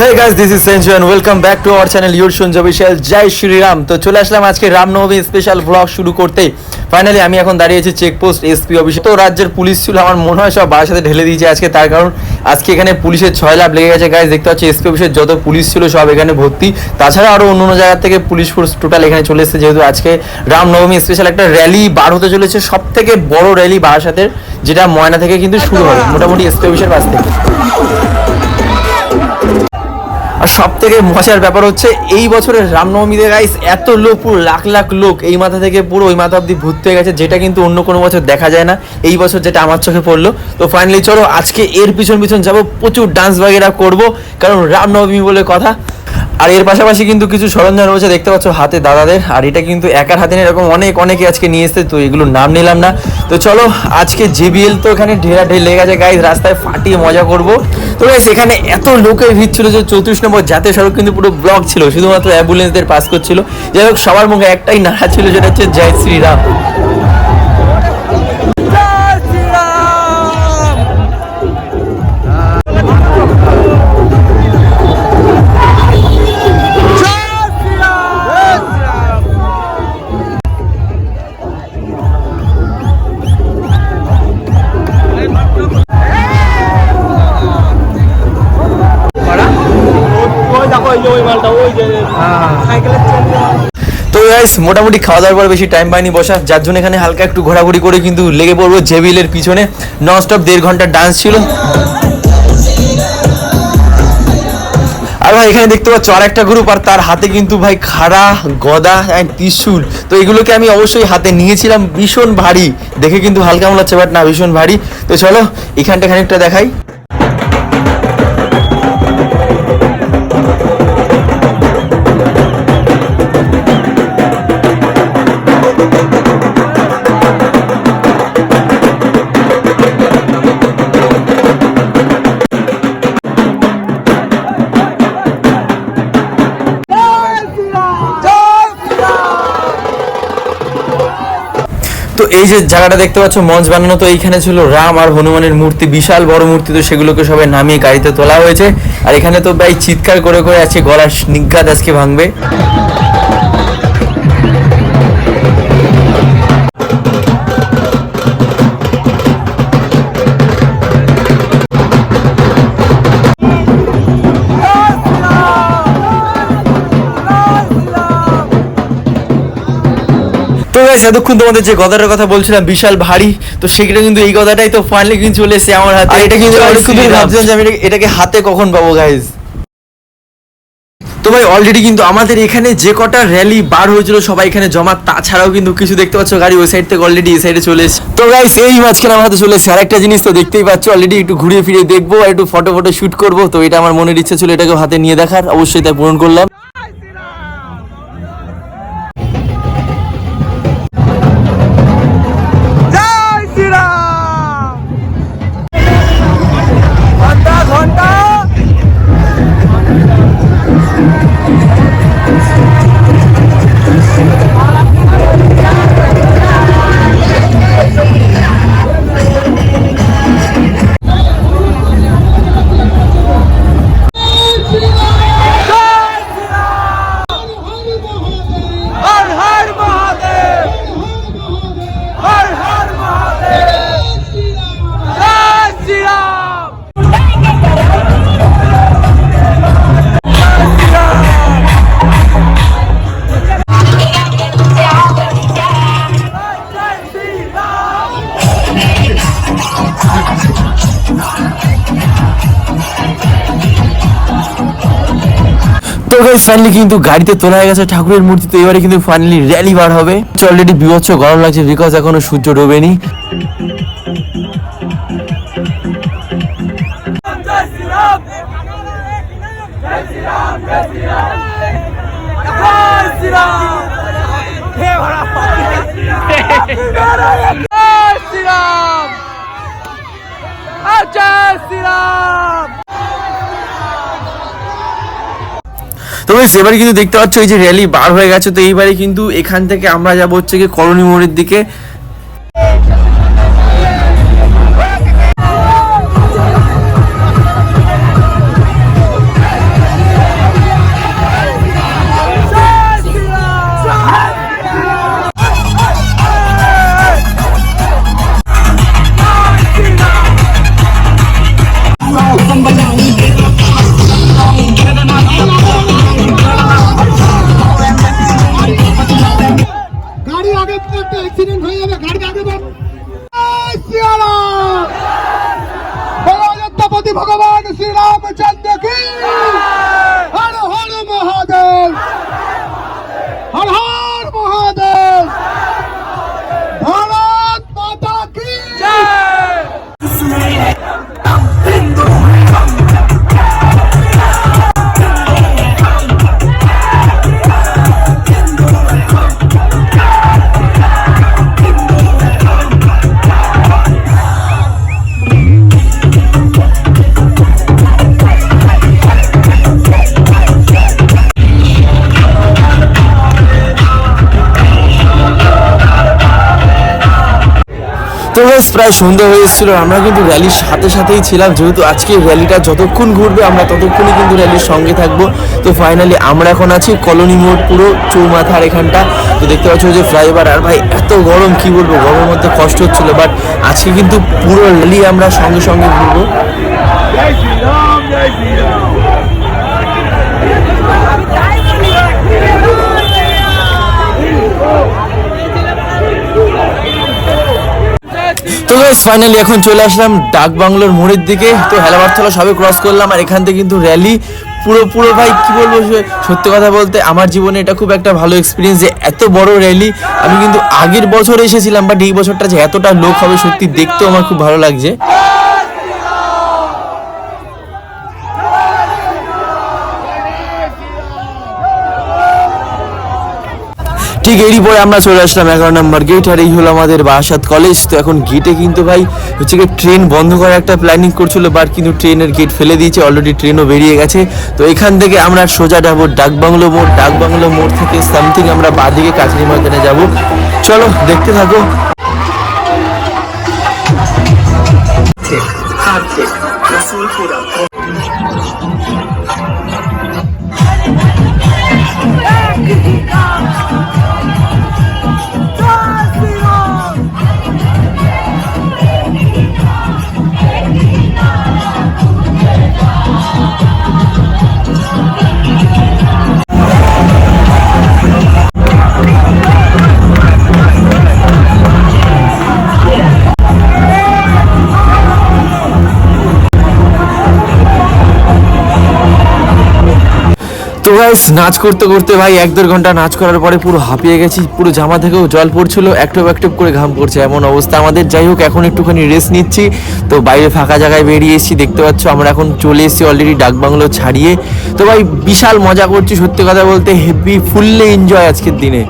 Hey guys this is সেঞ্চু and welcome back to our channel your শুনজ official জয় শ্রীরাম তো চলে আসলাম আজকে রামনবমী স্পেশাল ব্লগ শুরু করতে। ফাইনালি আমি এখন দাঁড়িয়েছি চেকপোস্ট এসপি অফিসে তো রাজ্যের পুলিশ ছিল আমার মনে হয় সব বাড়ির সাথে ঢেলে দিয়েছে আজকে। তার কারণ আজকে এখানে পুলিশের ছয় লাভ লেগে গেছে। গাইস দেখতে পাচ্ছি এসপি অফিসের যত পুলিশ ছিল সব এখানে ভর্তি। তাছাড়া আরও অন্য অন্য জায়গা থেকে পুলিশ ফোর্স টোটাল এখানে চলে এসেছে। যেহেতু আজকে রামনবমী স্পেশাল একটা র্যালি বার হতে চলেছে। সব থেকে বড় র্যালি বারাসাতের যেটা ময়না থেকে কিন্তু শুরু হবে। মোটামুটি এসপি অফিসের পাশ থেকে। আর সব থেকে মজার ব্যাপার হচ্ছে, এই বছরের রামনবমীতে গাইস এত লোক, পুরো লাখ লাখ লোক, এই মাথা থেকে পুরো ওই মাথা অব্দি ভূত হয়ে গেছে, যেটা কিন্তু অন্য কোনো বছর দেখা যায় না। এই বছর যেটা আমার চোখে পড়ল। তো ফাইনালি চলো, আজকে এর পিছন পিছন যাব, প্রচুর ডান্স বাগেরা করব, কারণ রামনবমী বলে কথা। আর এর পাশাপাশি কিন্তু কিছু সরঞ্জাম রয়েছে, দেখতে পাচ্ছ হাতে দাদাদের। আর এটা কিন্তু একার হাতে এরকম অনেক, অনেকে আজকে নিয়ে এসছে, তো এগুলোর নাম নিলাম না। তো চলো, আজকে জেবিএল তো এখানে ঢেরা ঢের লেগে গেছে গাইজ রাস্তায় ফাটিয়ে মজা করব। তো গাইস এখানে এত লোকের ভিড় ছিল যে চৌত্রিশ নম্বর জাতীয় সড়ক কিন্তু পুরো ব্লক ছিল, শুধুমাত্র অ্যাম্বুলেন্সদের পাস করছিল। যাই হোক, সবার মুখে একটাই নাড়া ছিল যেটা হচ্ছে জয় শ্রীরাম। তো গাইস মোটামুটি খাওয়া দাওয়ার পর বেশি টাইম পাইনি বসা। যার জন্য এখানে হালকা একটু ঘোরাঘুরি করে কিন্তু লেগে পড়ব জেবিলের পিছনে। নন দেড় ঘণ্টা ডান্স ছিল। আর ভাই, এখানে দেখতে পাচ্ছ আর একটা গ্রুপ আর তার হাতে কিন্তু ভাই খাড়া, গদা অ্যান্ড ত্রিশূল। তো এগুলোকে আমি অবশ্যই হাতে নিয়েছিলাম। ভীষণ ভারী। দেখে কিন্তু হালকা মনে হচ্ছে বাট না, ভীষণ ভারী। তো চলো, এখানটা খানিকটা দেখাই। এই যে জায়গাটা দেখতে পাচ্ছ, মঞ্চ বানানো তো এইখানে ছিল। রাম আর হনুমানের মূর্তি, বিশাল বড় মূর্তি তো সেগুলোকে সবাই নামিয়ে গাড়িতে তোলা হয়েছে। আর এখানে তো ভাই চিৎকার করে করে আছে, গলার নিজ্ঞাত আজকে ভাঙবে। গাইস এতক্ষণ তোমাদের যে গদাটার কথা বলছিলাম বিশাল ভারী তো সেটা কিন্তু এই গদাটাই তো ফাইনালি কিন্তু চলে এসেছে আমার হাতে। এটা কিন্তু ভাবছিলাম যে আমি এটাকে হাতে কখন পাবো গাইস তো ভাই অলরেডি কিন্তু আমাদের এখানে যে কটা র্যালি বার হয়েছিল সবাই এখানে জমা। তাছাড়াও কিন্তু কিছু দেখতে পাচ্ছ গাড়ি ওই সাইড থেকে অলরেডি এই সাইডে চলে এসেছে। তো গাইস এই মাঝখানে আমার হাতে চলে এসেছে আরেকটা জিনিস তো দেখতেই পাচ্ছ অলরেডি একটু ঘুরিয়ে ফিরিয়ে দেখব আর একটু ফটো ফটো শুট করব। তো এটা আমার মনের ইচ্ছা ছিল এটাকে হাতে নিয়ে দেখার অবশ্যই তাই পূরণ করলাম। ফাইনালি কিন্তু গাড়িতে তোলা হয়ে গেছে ঠাকুরের মূর্তি, তো এবারে কিন্তু ফাইনালি র্যালি বার হবে। অলরেডি বিভৎস গরম লাগছে বিকজ এখনও সূর্য ডোবেনি। জয় শ্রীরাম! Guys, সেবারে কিন্তু দেখতে পাচ্ছ এই যে র্যালি বার হয়ে গেছে তো এইবারে কিন্তু এখান থেকে আমরা যাব হচ্ছে কি করণী মোড়ের দিকে। তো প্রায় সন্ধ্যা হয়ে এসেছিল আমরা কিন্তু র্যালির সাথে সাথেই ছিলাম। যেহেতু আজকে র্যালিটা যতক্ষণ ঘুরবে, আমরা ততক্ষণই কিন্তু র্যালির সঙ্গে থাকব। তো ফাইনালি আমরা এখন আছি কলোনি মোড়, পুরো চৌমাথার এখানটা। তো দেখতে পাচ্ছ যে ফ্লাইওভার আর ভাই এত গরম, কি বলব, গরমের মধ্যে কষ্ট হচ্ছিল। বাট আজকে কিন্তু পুরো র্যালি আমরা সঙ্গে সঙ্গে ঘুরবো। তো ফাইনালি এখন চলে আসলাম ডাক বাংলোর মোড়ের দিকে। তো হেলাবার্থলা সবে ক্রস করলাম আর এখান থেকে কিন্তু র্যালি পুরো পুরো ভাই, কি বলব সত্যি কথা বলতে আমার জীবনে এটা খুব একটা ভালো এক্সপিরিয়েন্স যে এত বড় র্যালি আমি কিন্তু আগের বছর এসেছিলাম বাট এই বছরটা যে এতটা লোক হবে সত্যি দেখতেও আমার খুব ভালো লাগছে। ঠিক এরই পরে আমরা চলে আসলাম এগারো নম্বর গেট আর এই হলো আমাদের বারাসাত কলেজ তো এখন গেটে কিন্তু ভাই হচ্ছে কি ট্রেন বন্ধ করার একটা প্ল্যানিং করছিল বাট কিন্তু ট্রেনের গেট ফেলে দিয়েছে অলরেডি ট্রেনও বেরিয়ে গেছে। তো এখান থেকে আমরা সোজা যাব ডাকবাংলো মোড়। ডাকবাংলো মোড় থেকে সামথিং আমরা বাদিকে কাছারি ময়দানে যাব। চলো, দেখতে থাকো। তো নাচ করতে করতে ভাই এক দেড় ঘণ্টা নাচ করার পরে পুরো হাঁপিয়ে গেছি, পুরো জামা থেকেও জল পড়ছিল একটু একটু করে ঘাম পড়ছে, এমন অবস্থা আমাদের। যাই হোক, এখন একটুখানি রেস্ট নিচ্ছি। তো বাইরে ফাঁকা জায়গায় বেরিয়ে এসেছি, দেখতে পাচ্ছ আমরা এখন চলে এসেছি অলরেডি ডাকবাংলো ছাড়িয়ে। তো ভাই বিশাল মজা করছি, সত্যি কথা বলতে হেভি ফুললি এনজয় আজকের দিনে।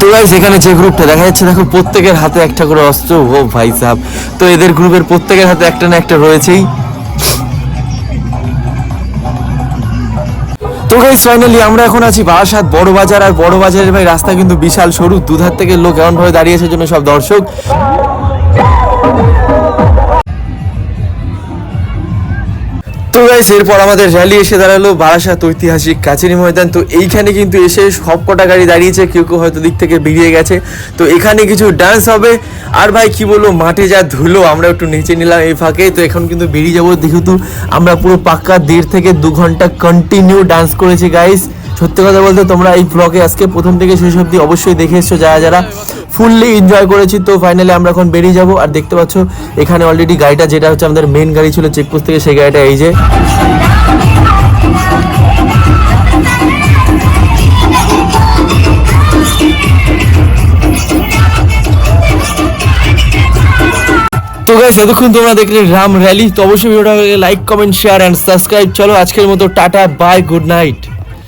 তো গাইস এখানে যে গ্রুপটা দেখা যাচ্ছে দেখো প্রত্যেকের হাতে একটা করে অস্ত্র, ও ভাই সাহেব তো এদের গ্রুপের প্রত্যেকের হাতে একটা না একটা রয়েছেই। তো গাইস ফাইনালি আমরা এখন আছি বারাসাত বড় বাজার আর বড় বাজারের ভাই রাস্তা কিন্তু বিশাল সরু। দুধার থেকে লোক এমন ভাবে দাঁড়িয়েছে জন্য সব দর্শক। তো গাইস এরপর আমাদের র্যালি এসে দাঁড়াল বারাসাত ঐতিহাসিক কাচেরি ময়দান। তো এইখানে কিন্তু এসে সব কটা গাড়ি দাঁড়িয়েছে, কেউ কেউ হয়তো দিক থেকে বেরিয়ে গেছে। তো এখানে কিছু ডান্স হবে। আর ভাই, কি বলব, মাঠে যা ধুলো, আমরা একটু নেচে নিলাম এই ফাঁকে। তো এখন কিন্তু বেরিয়ে যাব, যেহেতু আমরা পুরো পাক্কা দেড় থেকে দু ঘণ্টা কন্টিনিউ ডান্স করেছি গাইস সত্যি কথা বলতে তোমরা এই ব্লগে আজকে প্রথম থেকে শেষ অবধি অবশ্যই দেখে এসছো যারা যারা ফুললি এনজয় করেছি, তো ফাইনালি আমরা এখন বেরিয়ে যাব। আর দেখতে পাচ্ছ, এখানে অলরেডি গাড়িটা যেটা হচ্ছে আমাদের মেন গাড়ি ছিল চেকপোস্ট থেকে, সেই গাড়িটা এই যে। তো গাইস এতক্ষণ তোমরা দেখলে রাম র্যালি তো অবশ্যই ভিডিওটা like comment share and subscribe চলো আজকের মতো, টাটা বাই গুড নাইট